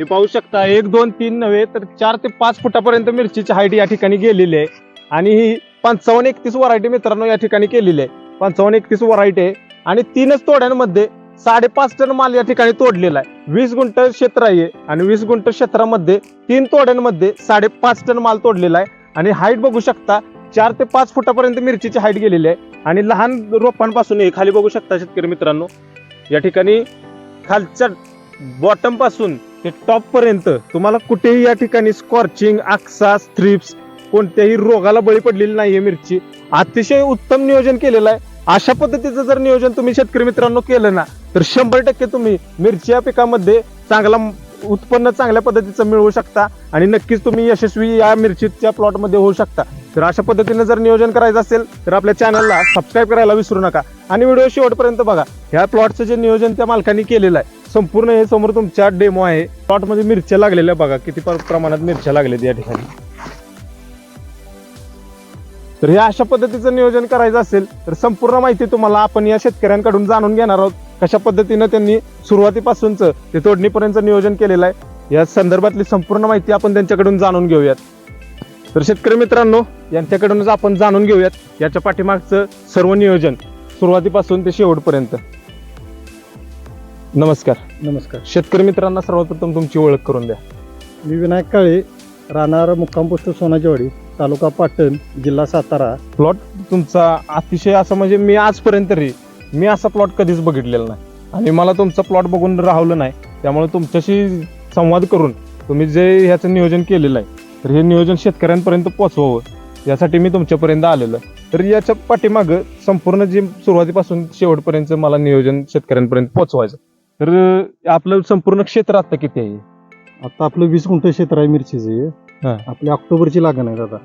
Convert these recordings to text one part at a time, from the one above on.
हे पाहू शकता एक दोन तीन नव्हे तर चार ते पाच फुटापर्यंत मिरचीची हाईट या ठिकाणी गेलेली आहे. आणि ही पंचावन्न एकतीस व्हरायटी मित्रांनो या ठिकाणी केलेली आहे. पंचावन्न एकतीस व्हरायटी आहे. आणि तीनच तोड्यांमध्ये साडेपाच टन माल या ठिकाणी तोडलेला आहे. वीस गुंठ क्षेत्र आहे आणि वीस गुंठ क्षेत्रामध्ये तीन तोड्यांमध्ये साडेपाच टन माल तोडलेला आहे. आणि हाईट बघू शकता चार ते पाच फुटापर्यंत मिरचीची हाईट गेलेली आहे. आणि लहान रोपांपासून खाली बघू शकता शेतकरी मित्रांनो या ठिकाणी खालच्या बॉटमपासून ते टॉप पर्यंत तुम्हाला कुठेही या ठिकाणी स्कॉर्चिंग आक्सा स्ट्रिप्स कोणत्याही रोगाला बळी पडलेली नाही आहे मिरची. अतिशय उत्तम नियोजन केलेलं आहे. अशा पद्धतीचं जर नियोजन तुम्ही शेतकरी मित्रांनो केलं ना तर शंभर टक्के तुम्ही मिरची या पिकामध्ये चांगला उत्पन्न चांगल्या पद्धतीचं मिळवू शकता आणि नक्कीच तुम्ही यशस्वी या मिरचीच्या प्लॉटमध्ये होऊ शकता. तर अशा पद्धतीने जर नियोजन करायचं असेल तर आपल्या चॅनलला सबस्क्राईब करायला विसरू नका. आणि व्हिडिओ शेवटपर्यंत बघा ह्या प्लॉटचं जे नियोजन त्या मालकांनी केलेलं आहे संपूर्ण हे समोर तुमच्या डेमो आहे. प्लॉटमध्ये मिरच्या लागलेल्या बघा किती प्रमाणात मिरच्या लागलेत या ठिकाणी. तर हे अशा पद्धतीचं नियोजन करायचं असेल तर संपूर्ण माहिती तुम्हाला आपण या शेतकऱ्यांकडून जाणून घेणार आहोत. कशा पद्धतीनं त्यांनी सुरुवातीपासूनच ते तोडणीपर्यंत नियोजन केलेलं आहे या संदर्भातली संपूर्ण माहिती आपण त्यांच्याकडून जाणून घेऊयात. तर शेतकरी मित्रांनो यांच्याकडूनच आपण जाणून घेऊयात याच्या पाठीमागचं सर्व नियोजन सुरुवातीपासून ते शेवटपर्यंत. नमस्कार. नमस्कार. शेतकरी मित्रांना सर्वप्रथम तुमची ओळख करून द्या. मी विनायक काळे राहणार मुक्काम पोस्ट सोनाजीवाडी तालुका पाटण जिल्हा सातारा. प्लॉट तुमचा अतिशय असं म्हणजे मी आजपर्यंत तरी मी असा प्लॉट कधीच बघितलेला नाही. आणि मला तुमचा प्लॉट बघून राहवलं नाही. त्यामुळे तुमच्याशी संवाद करून तुम्ही जे ह्याचं नियोजन केलेलं आहे तर हे नियोजन शेतकऱ्यांपर्यंत पोचवावं यासाठी मी तुमच्यापर्यंत आलेलो. तर याच्या पाठीमागं संपूर्ण जे सुरुवातीपासून शेवटपर्यंत मला नियोजन शेतकऱ्यांपर्यंत पोचवायचं तर आपलं संपूर्ण क्षेत्र आता किती आहे? आता आपलं वीस गुंठ क्षेत्र आहे मिरचीचे. हा. आपली ऑक्टोबरची लागण आहे दादा.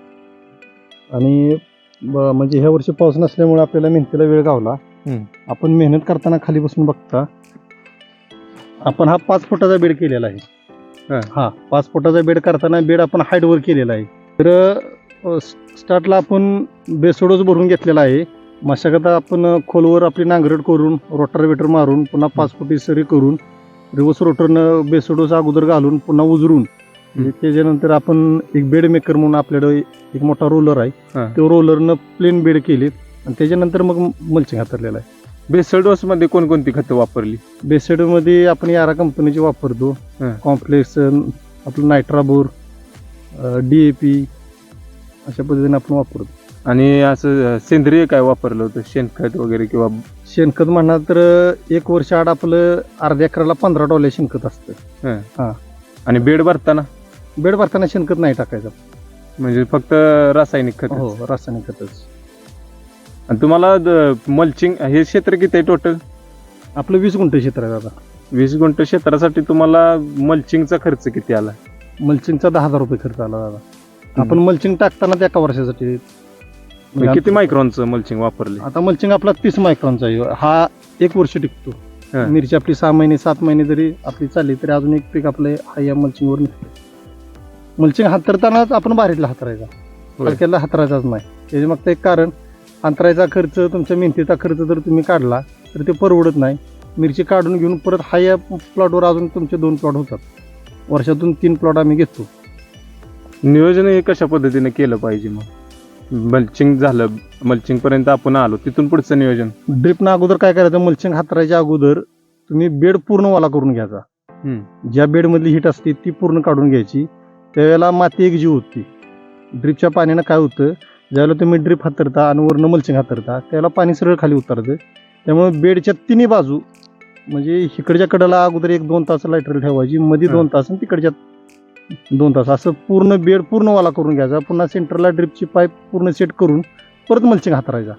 आणि ब- म्हणजे ह्या वर्षी पाऊस नसल्यामुळे आपल्याला मेहनतीला वेळ गावला. हम्म. आपण मेहनत करताना खाली बसून बघता आपण हा पाच फुटाचा बेड केलेला आहे. हा. हा पाच फुटाचा बेड करताना बेड आपण हाईट वर केलेला आहे. तर स्टार्टला आपण बेसोडोज भरून घेतलेला आहे. मशागत आपण खोलवर आपली नांगरट करून रोटर वेटर मारून पुन्हा पाच फुटी सरी करून रिवर्स रोटरनं बेसोडोस अगोदर घालून पुन्हा उजरून. त्याच्यानंतर आपण एक बेड मेकर म्हणून आपल्याकडे एक मोठा रोलर आहे. त्या रोलरनं प्लेन बेड केले आणि त्याच्यानंतर मग मल्चिंग हातरलेलं आहे. बेसल डोस मध्ये कोणकोणती खतं वापरली? बेसेडमध्ये आपण यारा कंपनीची वापरतो. कॉम्प्लेक्स आपलं नायट्राबोर डी ए पी अशा पद्धतीने आपण वापरतो. आणि असं सेंद्रिय काय वापरलं होतं? शेणखत वगैरे किंवा शेणखत म्हणणार तर एक वर्ष आड आपलं अर्ध्या एकराला पंधरा डॉलर शेणखत असतं. आणि बेड भरताना? बेड भरताना शेणखत नाही टाकायचं. म्हणजे फक्त रासायनिक खत हो रासायनिक खतच. आणि तुम्हाला मल्चिंग हे क्षेत्र किती आहे टोटल आपलं वीस गुंठ क्षेत्र आहे दादा. वीस गुंठ क्षेत्रासाठी तुम्हाला मल्चिंगचा खर्च किती आला? मल्चिंगचा दहा हजार रुपये खर्च आला दादा. आपण मल्चिंग टाकताना त्या एका वर्षासाठी म्हणजे किती मायक्रॉनचं मल्चिंग वापरले आता मल्चिंग आपला तीस मायक्रॉनचा आहे. हा एक वर्ष टिकतो. हा. मिरची आपली सहा महिने सात महिने जरी आपली चालली तरी अजून एक पीक आपलं हा या मल्चिंगवर निघतं मल्चिंग हातरतानाच आपण बारीतला हातरायचा. होय. हलक्याला हातरायचाच नाही. त्याचे मग ते एक कारण अंतरायचा खर्च तुमच्या मेहनतीचा खर्च जर तुम्ही काढला तर ते परवडत नाही. मिरची काढून घेऊन परत हा या प्लॉटवर अजून तुमचे दोन प्लॉट होतात. वर्षातून तीन प्लॉट आम्ही घेतो. नियोजन हे कशा पद्धतीने केलं पाहिजे मग? मल्चिंग झालं मल्चिंग पर्यंत आपण आलो तिथून पुढचं नियोजन? ड्रिपनं अगोदर काय करायचं? मल्चिंग हातरायच्या अगोदर तुम्ही बेड पूर्ण वाला करून घ्यायचा. ज्या बेडमधली हीट असते ती पूर्ण काढून घ्यायची. त्यावेळेला माती एक जीव होती. ड्रिपच्या पाण्यानं काय होतं? ज्यावेळेला तुम्ही ड्रिप हातरता आणि वरनं मल्चिंग हातरता त्यावेळेला पाणी सरळ खाली उतरतं. त्यामुळे बेडच्या तिन्ही बाजू म्हणजे इकडच्या कडेला अगोदर एक दोन तास लाईटर ठेवायची मध्ये. दोन तास आणि तिकडच्या दोन तास. असं पूर्ण बेड पूर्ण वाला करून घ्यायचा. पुन्हा सेंटरला ड्रिपची पाईप पूर्ण सेट करून परत मल्चिंग हातरायचा.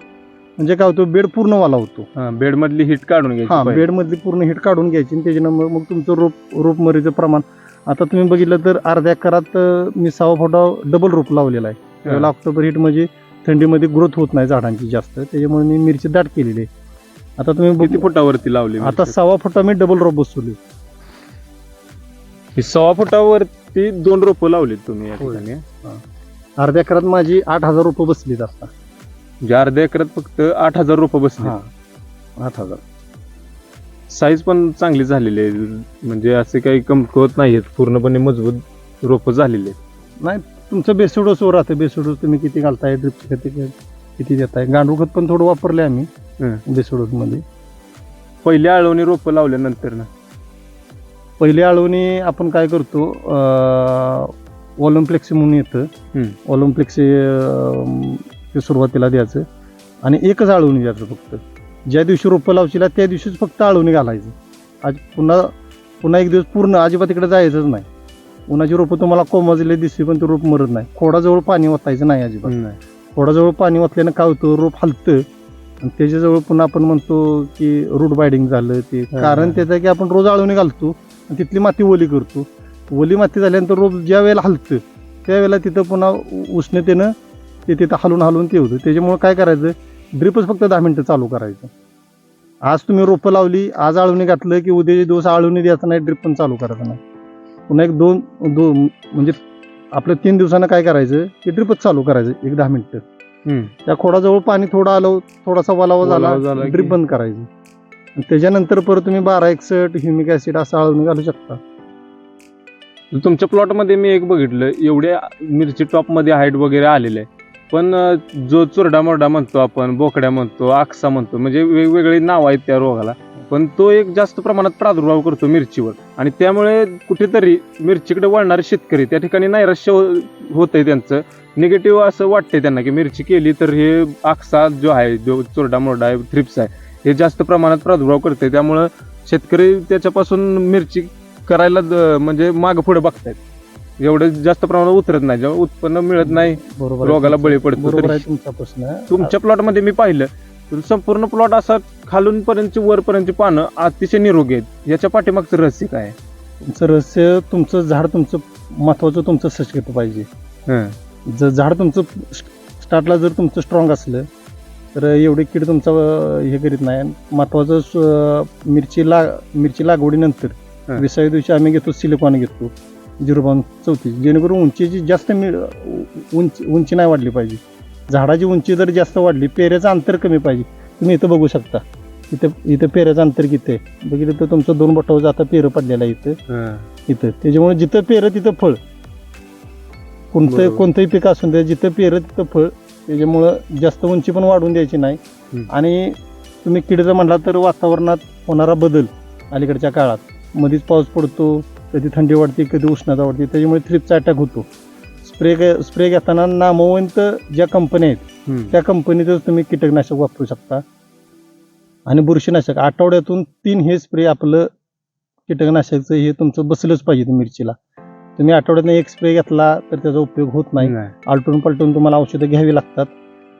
म्हणजे काय होतं बेड पूर्ण वाला होतो. बेड मधली हिट काढून हा घ्यायची पहिले. बेड मधली पूर्ण हिट काढून घ्यायची आणि त्याच्यानं मग तुमचं रोप रोप मरीचं प्रमाण. आता तुम्ही बघितलं तर अर्ध्या करात मी सहा फुटा डबल रोप लावलेला आहे. त्यावेळेला ऑक्टोबर हिट म्हणजे थंडीमध्ये ग्रोथ होत नाही झाडांची जास्त. त्याच्यामुळे मी मिरची दाट केलेली आहे. आता तुम्ही किती बघू- फुटावरती लावली आता मिरची? सव्वा फुटा मी डबल रोप बसवली. ही सव्वा फुटावरती दोन रोपं लावलीत तुम्ही या होय. ठिकाणी. अर्ध्या करात माझी आठ हजार रुपये बसलीत आता. म्हणजे अर्ध्या एकरात फक्त आठ हजार रुपये बसले हा. आठ हजार. साईज पण चांगली झालेली आहे. म्हणजे असे काही कमकुवत नाही आहेत पूर्णपणे मजबूत रोप झालेले आहेत. तुमचं बेसोडोसवर राहतं बेसोडोस तुम्ही किती घालताय ड्रिप किती किती देताय? गांडूळ खत पण थोडं वापरले आम्ही हं. बेसोडोस मध्ये. पहिल्या आळवणी रोपं लावल्यानंतर ना. पहिले आळवणी आपण काय करतो ऑलिम्प्लेक्स म्हणून येतं. हं. ऑलिम्प्लेक्स ते सुरुवातीला द्यायचं. आणि एकच आळवणी द्यायचं फक्त. ज्या दिवशी रोपं लावशीला त्या दिवशीच फक्त आळवणी घालायचं. आज पुन्हा पुन्हा एक दिवस पूर्ण अजिबात तिकडे जायचंच नाही. उन्हाची रोपं तुम्हाला कोमाजले दिसली पण ते रोप मरत नाही. खोडाजवळ पाणी ओतायचं नाही अजिबात. खोडाजवळ पाणी ओतल्यानं काय होतं रोप हलतं. आणि त्याच्याजवळ पुन्हा आपण म्हणतो की रूट बायडिंग झालं ते. कारण. त्याचं आहे की आपण रोज आळवणी घालतो. तिथली माती ओली करतो. ओली माती झाल्यानंतर रोप ज्या वेळेला हलतं त्यावेळेला तिथं पुन्हा उष्णतेनं ते तिथं हलून हलून ते होतं. त्याच्यामुळे काय करायचं? ड्रिपच फक्त दहा मिनटं चालू करायचं. आज तुम्ही रोपं लावली आज आळवणी घातलं की उद्याचे दिवस आळवणी द्यायचं नाही ड्रिप पण चालू करायचं नाही. पुन्हा एक दोन दोन म्हणजे आपलं तीन दिवसानं काय करायचं? की ड्रिपच चालू करायचं एक दहा मिनिटं. त्या खोडाजवळ पाणी थोडं आलं थोडासा वलावा झाला ड्रिप बंद करायची. त्याच्यानंतर परत तुम्ही बारा एकसठ ह्युमिक ऍसिड असं आळून घालू शकता. तुमच्या प्लॉटमध्ये मी एक बघितलं एवढ्या मिरची टॉपमध्ये हाईट वगैरे आलेले आहे पण जो चुरडा मोरडा म्हणतो आपण बोकड्या म्हणतो आक्सा म्हणतो म्हणजे वेगवेगळे नाव आहेत त्या रोगाला. पण तो एक जास्त प्रमाणात प्रादुर्भाव करतो मिरचीवर. आणि त्यामुळे कुठेतरी मिरचीकडे वळणारे शेतकरी त्या ठिकाणी नैराश्य हो, होत आहे त्यांचं. निगेटिव्ह असं वाटतंय त्यांना की मिरची केली तर हे आक्सा जो आहे जो चुरडा मोरडा आहे थ्रिप्स आहे. हे जास्त प्रमाणात प्रादुर्भाव करते त्यामुळं शेतकरी त्याच्यापासून मिरची करायला म्हणजे माग पुढे बघतायत. एवढं जास्त प्रमाणात उतरत नाही. जेव्हा उत्पन्न मिळत नाही बरोबर रोगाला. बळी पडतो तरी. तुमचा प्रश्न तुमच्या प्लॉटमध्ये मी पाहिलं तर संपूर्ण प्लॉट असा खालून पर्यंतची वरपर्यंतची पानं अतिशय निरोगी आहेत. याच्या पाठीमागचं रहस्य काय आहे? तुमचं रहस्य तुमचं झाड तुमचं महत्वाचं तुमचं सचकित पाहिजे. हं. जर झाड तुमचं स्टार्टला जर तुमचं स्ट्रॉंग असलं तर एवढे कीड तुमचं हे करीत नाही. महत्वाचं स- मिरची ला मिरची लागवडीनंतर. विसाव्या दिवशी आम्ही घेतो सिलिकॉन घेतो झिरो पॉईंट चौतीस जेणेकरून उंचीची जास्त मी उंची उंची नाही वाढली पाहिजे. झाडाची उंची जर जास्त वाढली पेऱ्याचं अंतर कमी पाहिजे. तुम्ही इथं बघू शकता. इथं इथं पेऱ्याचं अंतर किती आहे? बघितलं तर तुमचं दोन बोटावर आता पेरं पडलेलं आहे इथं. इथं. त्याच्यामुळे जिथं पेरं तिथं फळ. कोणतं. कोणतंही पीक असून दे जिथं पेरं तिथं फळ. त्याच्यामुळं जास्त उंची पण वाढवून द्यायची नाही. आणि तुम्ही किडचं म्हणला तर वातावरणात होणारा बदल अलीकडच्या काळात. मध्येच पाऊस पडतो कधी थंडी वाढते कधी उष्णता वाढते त्याच्यामुळे थ्रिपचा अटॅक होतो. स्प्रे स्प्रे घेताना नामवंत ज्या कंपन्या आहेत. त्या कंपनीतच तुम्ही कीटकनाशक वापरू शकता. आणि बुरशीनाशक आठवड्यातून तीन हे स्प्रे आपलं कीटकनाशकचं हे तुमचं बसलंच पाहिजे मिरचीला. तुम्ही आठवड्यातनं एक स्प्रे घेतला तर त्याचा उपयोग होत नाही. नाही. आलटून पलटून तुम्हाला औषधं घ्यावी लागतात.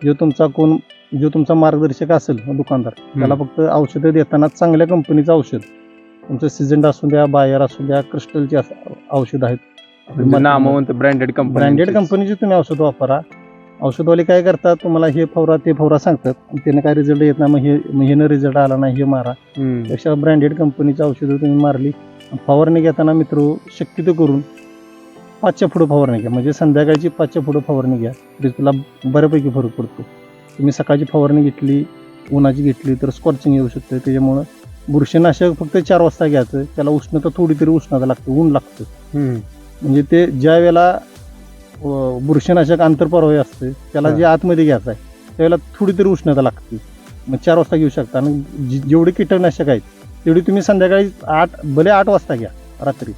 जो तुमचा कोण जो तुमचा मार्गदर्शक असेल दुकानदार त्याला फक्त औषधं देताना चांगल्या कंपनीचं औषध. तुमचं सिजंड असू द्या बायर असू द्या क्रिस्टलची औषध आहेत. म्हणजे नामवंत ब्रँडेड कंपनी ब्रँडेड कंपनीचे तुम्ही औषध वापरा. औषधवाले काय करतात तुम्हाला हे फवरा ते फवरा सांगतात. आणि त्याने काय रिझल्ट येत नाही मग हे मग ह्यानं रिझल्ट आला नाही हे मारा. त्यापेक्षा ब्रँडेड कंपनीची औषधं तुम्ही मारली. फवारणी घेताना मित्र शक्यतो करून पाचच्या पुढं फवारणी घ्या. म्हणजे संध्याकाळची पाचच्या पुढं फवारणी घ्या. तरी तुला बऱ्यापैकी फरक पडतो. तुम्ही सकाळची फवारणी घेतली उन्हाची घेतली तर स्कॉर्चिंग येऊ शकतं. त्याच्यामुळं बुरशीनाशक फक्त चार वाजता घ्यायचं. त्याला उष्णता थोडी तरी उष्णता लागते ऊन लागतं. म्हणजे ते ज्या वेळेला बुरशीनाशक आंतरपर्वाही असते त्याला. जे आतमध्ये घ्यायचं आहे त्यावेळेला थोडी तरी उष्णता लागते. मग चार वाजता घेऊ शकता. आणि जेवढे कीटकनाशक आहेत तेवढी तुम्ही संध्याकाळी आठ भले आठ वाजता घ्या रात्री.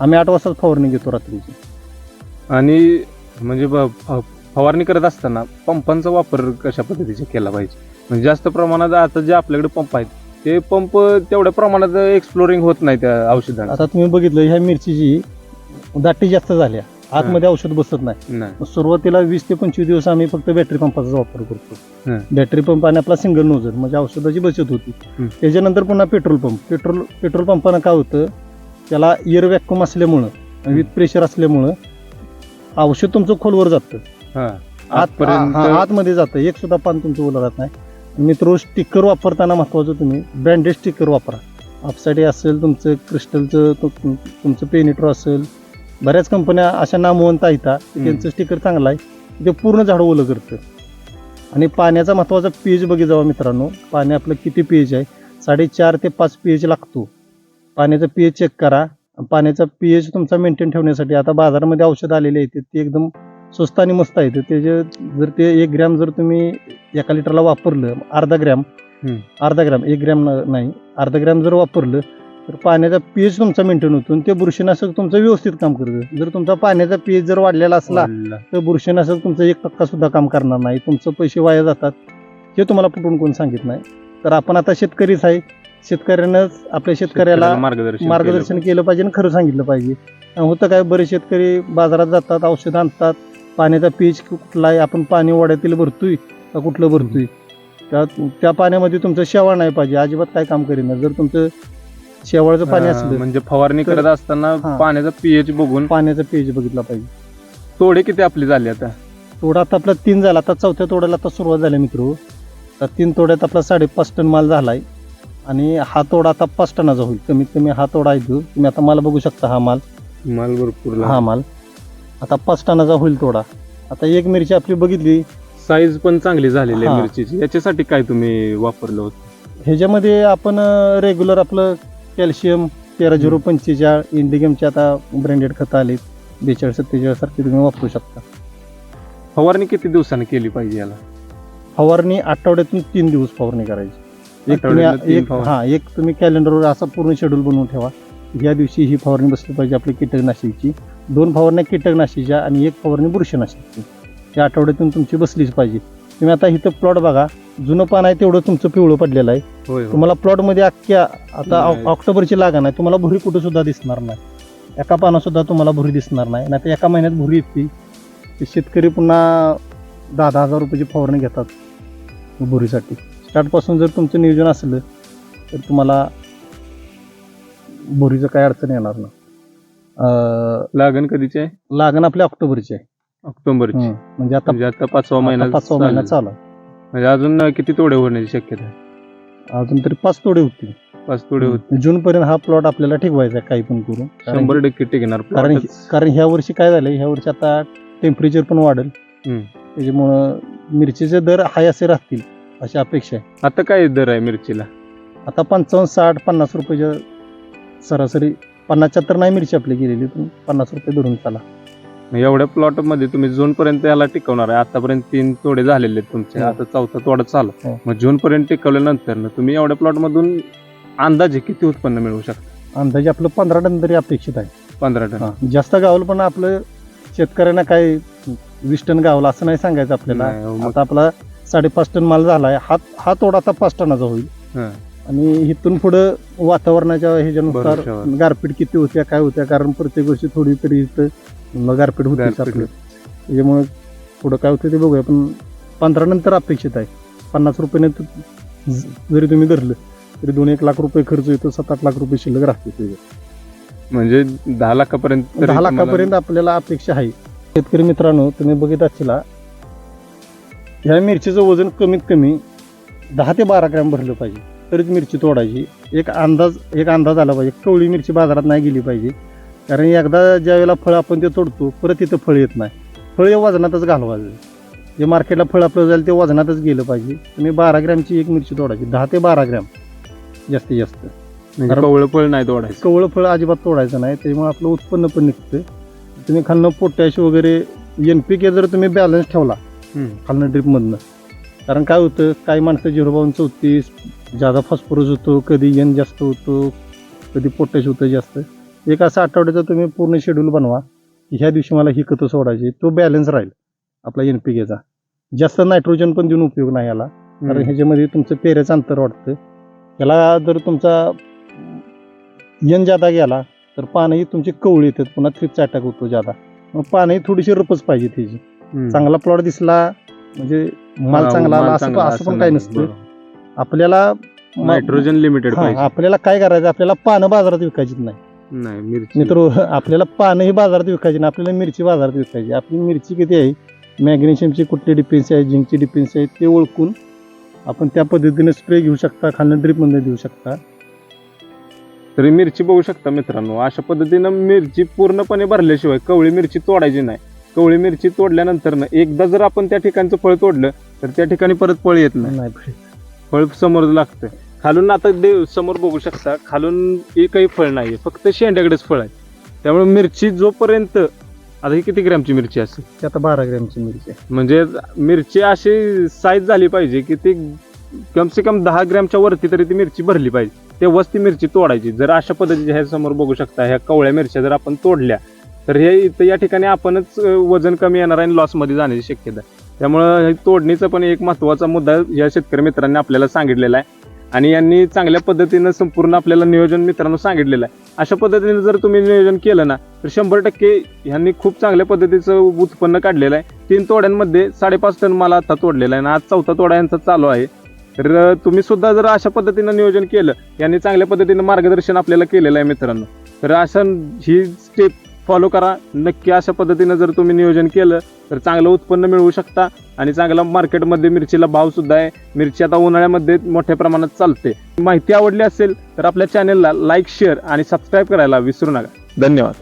आम्ही आठ वाजताच फवारणी घेतो रात्रीची. आणि म्हणजे ब- फ- फवारणी करत असताना पंपांचा वापर कशा पद्धतीचा केला पाहिजे? म्हणजे जास्त प्रमाणात आता जे आपल्याकडे पंप आहेत ते पंप तेवढ्या प्रमाणात एक्सप्लोरिंग होत नाही त्या औषधांना. आता तुम्ही बघितलं ह्या मिरचीची दाटी जास्त झाल्या आतमध्ये औषध बसत नाही. नाही. मग सुरुवातीला वीस ते पंचवीस दिवस आम्ही फक्त बॅटरी पंपाचा वापर करतो. हं. बॅटरी पंप आणि आपला सिंगल नोजल म्हणजे औषधाची बचत होती. हं. त्याच्यानंतर पुन्हा पेट्रोल पंप पेट्रोल पेट्रोल पंपानं काय होतं त्याला एअर वॅक्युम असल्यामुळं विथ प्रेशर असल्यामुळं औषध तुमचं खोलवर जातं. आत हा, आतमध्ये जातं. एक सुद्धा पान तुमचं ओलं राहत नाही मित्र स्टिकर वापरताना महत्वाचं तुम्ही ब्रँडेड स्टिकर वापरा. अपसाईड असेल तुमचं क्रिस्टलचं तुमचं पेनिट्रो असेल. बऱ्याच कंपन्या अशा नामवंत आहेत हा, की त्यांचं स्टिकर चांगलं आहे. ते पूर्ण झाड ओलं करतं. आणि पाण्याचा महत्त्वाचा पेज बघी जावा मित्रांनो. पाणी आपलं किती पेज आहे? साडेचार ते पाच पी एच लागतो. पाण्याचा पी एच चेक करा. पाण्याचा पी एच तुमचा मेंटेन ठेवण्यासाठी आता बाजारामध्ये औषध आलेले आहेत ते एकदम स्वस्त आणि मस्त आहे ते जे जर ते एक ग्रॅम जर तुम्ही एका लिटरला वापरलं अर्धा ग्रॅम. अर्धा ग्रॅम एक ग्रॅम नाही अर्धा ग्रॅम जर वापरलं तर पाण्याचा पीएच तुमचा मेंटेन होतो ते बुरशीनाशक तुमचं व्यवस्थित काम करतं. जर तुमचा पाण्याचा पीएच जर वाढलेला असला. तर बुरशीनाशक तुमचं एक टक्का सुद्धा काम करणार नाही. तुमचं पैसे वाया जातात हे तुम्हाला कुठून कोण सांगित नाही. तर आपण आता शेतकरीच आहे शेतकऱ्यानंच आपल्या शेतकऱ्याला मार्गदर्शन मार्गदर्शन केलं पाहिजे आणि खरं सांगितलं पाहिजे. होतं काय बरेच शेतकरी बाजारात जातात औषध आणतात. पाण्याचा पीच कुठला आहे आपण पाणी वाड्यातील भरतोय का कुठलं भरतोय? त्या त्या पाण्यामध्ये तुमचं शेवाळ नाही पाहिजे अजिबात काय काम करीना जर तुमचं शेवाळचं पाणी. असलं म्हणजे फवारणी करत असताना. पाण्याचा पीएच बघून पाण्याचा पेज बघितला पाहिजे. तोडे किती आपली झाली आता? तोडा आता आपला तीन झाला. आता चौथ्या तोड्याला आता सुरुवात झाली मित्र. तर तीन तोड्यात आपला साडेपाच टन माल झालाय. आणि हा तोडा आता पाच टनाचा होईल. कमीत कमी हा तोडा आहे तुम्ही आता माल बघू शकता हा माल. माल भरपूर हा माल. आता पाच टनाचा होईल तोडा. आता एक मिरची आपली बघितली. साईज पण चांगली झालेली आहे हा. मिरचीची. याच्यासाठी काय तुम्ही वापरलं होतं? ह्याच्यामध्ये आपण रेग्युलर आपलं कॅल्शियम तेरा झिरो पंचेचाळ इंडिगमचे आता ब्रँडेड खतं आले बेचाळीस सत्तेचाळीस सारखे तुम्ही वापरू शकता. फवारणी किती दिवसांनी केली पाहिजे याला? फवारणी आठवड्यातून तीन दिवस फवारणी करायची. एक तुम्ही आठवड्यातनं तीन एक. हा एक तुम्ही कॅलेंडरवर असा पूर्ण शेड्यूल बनवून ठेवा. या दिवशी ही फवारणी बसली पाहिजे आपली कीटकनाशकीची. दोन फवारण्या कीटकनाशकीच्या आणि एक फवारणी बुरशीनाशकीची. या आठवड्यातून तुमची बसलीच पाहिजे. तुम्ही आता इथं प्लॉट बघा. जुनं पान आहे तेवढं तुमचं पिवळं पडलेलं आहे. होय तुम्हाला प्लॉटमध्ये अख्ख्या आता नाही. ऑक्टोबरची लागा नाही तुम्हाला भुरी कुठे सुद्धा दिसणार नाही. एका पाना सुद्धा तुम्हाला भुरी दिसणार नाही. नाही एका महिन्यात भुरी येते. ते शेतकरी पुन्हा दहा दहा हजार रुपयाची फवारणी घेतात. भुरीसाठी. स्टार्टपासून जर तुमचं नियोजन असलं तर तुम्हाला भुरीचं काय अडचण येणार अं, लागण कधीची आहे लागण आपल्या ऑक्टोबरची आहे ऑक्टोबरची हं. म्हणजे आता म्हणजे आता पाचवा महिना आता पाचवा महिना चालू. चालू आहे. म्हणजे अजून किती तोडे होण्याची शक्यता आहे अजून तरी पाच तोडे होतील पाच तोडे होते जून पर्यंत हा प्लॉट आपल्याला ठेवायचा आहे काही पण करून कारण शंभर टक्के टिकणार कारण. कारण ह्या वर्षी काय झालंय ह्या वर्षी आता टेम्परेचर पण वाढेल हम्म. त्याच्यामुळं मिरचीचे दर हाय असे राहतील अशी अपेक्षा आहे. आता काय दर आहे मिरचीला? आता पंचावन्न साठ पन्नास रुपयाच्या सरासरी पन्नासच्या तर नाही मिरची आपली गेलेली पण पन्नास रुपये धरून चाला. मग एवढ्या प्लॉटमध्ये तुम्ही जून पर्यंत याला टिकवणार आहे. आतापर्यंत तीन तोडे झालेले आहेत तुमचे. हो. आता चौथा तोडा चालू. हो. मग जून पर्यंत टिकवल्यानंतर ना तुम्ही एवढ्या प्लॉट मधून अंदाजे किती उत्पन्न मिळवू शकता? अंदाजे आपलं पंधरा टन तरी अपेक्षित आहे. पंधरा टन. हा. जास्त गावलं पण आपलं शेतकऱ्यांना काय वीस टन गावलं असं नाही सांगायचं आपल्याला. नाही, हो, मग- आता आपला साडेपाच टन माल झालाय हा हा तोडा आता पाच टनाचा होईल. हा. आणि इथून पुढं वातावरणाच्या ह्याच्यानुसार. गारपीट किती होत्या काय होत्या कारण प्रत्येक वर्षी थोडी तरी इथं गारपीट आपलं त्याच्यामुळे पुढं काय होतं ते बघूया पण पंधरा नंतर अपेक्षित आहे. पन्नास रुपयाने तर जरी तुम्ही धरलं तरी दोन एक लाख रुपये खर्च येतो सात आठ लाख रुपये शिल्लक राहते त्याच्यात. म्हणजे दहा लाखापर्यंत तरी दहा तुम्हाला- लाखापर्यंत आपल्याला अपेक्षा आहे. शेतकरी मित्रांनो तुम्ही बघित असला ह्या मिरचीचं वजन कमीत कमी दहा ते बारा ग्रॅम भरलं पाहिजे. तरीच मिरची तोडायची. एक अंदाज एक अंदाज आला पाहिजे. कवळी मिरची बाजारात नाही गेली पाहिजे. कारण एकदा ज्या वेळेला फळ आपण ते तोडतो परत तिथं फळ येत नाही. फळ हे वजनातच घालवायचं. जे मार्केटला फळ आपलं जाईल ते वजनातच गेलं पाहिजे. तुम्ही बारा ग्रॅमची एक मिरची तोडायची. दहा ते बारा ग्रॅम. जास्तीत जास्त. म्हणजे कवळं फळ नाही तोडायचं. कवळं फळ अजिबात तोडायचं नाही. त्याच्यामुळे आपलं उत्पन्न पण निघतं तुम्ही खालनं पोटॅश वगैरे एन पी के जर तुम्ही बॅलन्स ठेवला. खालनं ड्रिपमधनं कारण काय होतं काही माणसं झिरो बावन चौतीस जादा फॉस्फरस होतो कधी एन जास्त होतो कधी पोटॅश होतं जास्त. एक असा आठवड्याचा तुम्ही पूर्ण शेड्यूल बनवा. की ह्या दिवशी मला ही खतं सोडायची तो बॅलन्स राहील आपला एन पी केचा जास्त नायट्रोजन पण देऊन उपयोग नाही याला. कारण. ह्याच्यामध्ये तुमचं पेऱ्याचं अंतर वाढतं. याला जर तुमचा यन जादा गेला तर पानही तुमची कवळी येतात पुन्हा थ्रिपचा अटॅक होतो जादा. मग पानही थोडीशी रपच पाहिजे त्याची. चांगला प्लॉट दिसला म्हणजे माल चांगला आला असं असं पण काही. नसतं. आपल्याला नायट्रोजन लिमिटेड आपल्याला काय करायचं? आपल्याला पानं बाजारात विकायची नाही. नाही मिरची. मित्र आपल्याला पानंही बाजारात विकायची नाही आपल्याला मिरची बाजारात विकायची आपली मिरची किती आहे? मॅग्नेशियमची कुठली डिपेन्सी आहे? झिंकची डिपेन्सी आहे? ते ओळखून आपण त्या पद्धतीने स्प्रे घेऊ शकता खालनं ड्रिपमध्ये देऊ शकता. तरी मिरची बघू शकता मित्रांनो. अशा पद्धतीनं मिरची पूर्णपणे भरल्याशिवाय कवळी मिरची तोडायची नाही. कवळी मिरची तोडल्यानंतर ना एकदा जर आपण त्या ठिकाणचं फळ तोडलं तर त्या ठिकाणी परत फळ येत नाही. फळ समोर लागतं खालून आता देव समोर बघू शकता खालून एकही फळ नाही फक्त शेंड्याकडेच फळ आहे. त्यामुळे मिरची जोपर्यंत आता ही किती ग्रॅमची मिरची असेल? ती आता बारा ग्रॅमची मिरची आहे. म्हणजे मिरची अशी साईज झाली पाहिजे की ती कम से कम दहा ग्रॅमच्या वरती तरी ती मिरची भरली पाहिजे. तेव्हाच ती मिरची तोडायची. जर अशा पद्धतीच्या ह्या समोर बघू शकता ह्या कवळ्या मिरच्या जर आपण तोडल्या तर हे इथं या ठिकाणी आपणच वजन कमी येणार आहे आणि लॉसमध्ये जाण्याची शक्यता त्यामुळं हे तोडणीचा पण एक महत्त्वाचा मुद्दा या शेतकरी मित्रांनी आपल्याला सांगितलेला आहे. आणि यांनी चांगल्या पद्धतीनं संपूर्ण आपल्याला नियोजन मित्रांनो सांगितलेलं आहे. अशा पद्धतीने जर तुम्ही नियोजन केलं ना तर शंभर टक्के ह्यांनी खूप चांगल्या पद्धतीचं उत्पन्न काढलेलं आहे. तीन तोड्यांमध्ये साडेपाच टन मला आता तोडलेला आहे आणि आज चौथा तोडा यांचा चालू आहे. तर तुम्ही सुद्धा जर अशा पद्धतीनं नियोजन केलं यांनी चांगल्या पद्धतीनं मार्गदर्शन आपल्याला केलेलं आहे मित्रांनो. तर अशा ही स्टेप फॉलो करा. नक्की अशा पद्धतीनं जर तुम्ही नियोजन केलं तर चांगलं उत्पन्न मिळवू शकता आणि चांगला मार्केटमध्ये मिरचीला भाव सुद्धा आहे. मिरची आता उन्हाळ्यामध्ये मोठ्या प्रमाणात चालते. माहिती आवडली असेल तर आपल्या चॅनेलला लाईक शेअर आणि सबस्क्राईब करायला विसरू नका. धन्यवाद.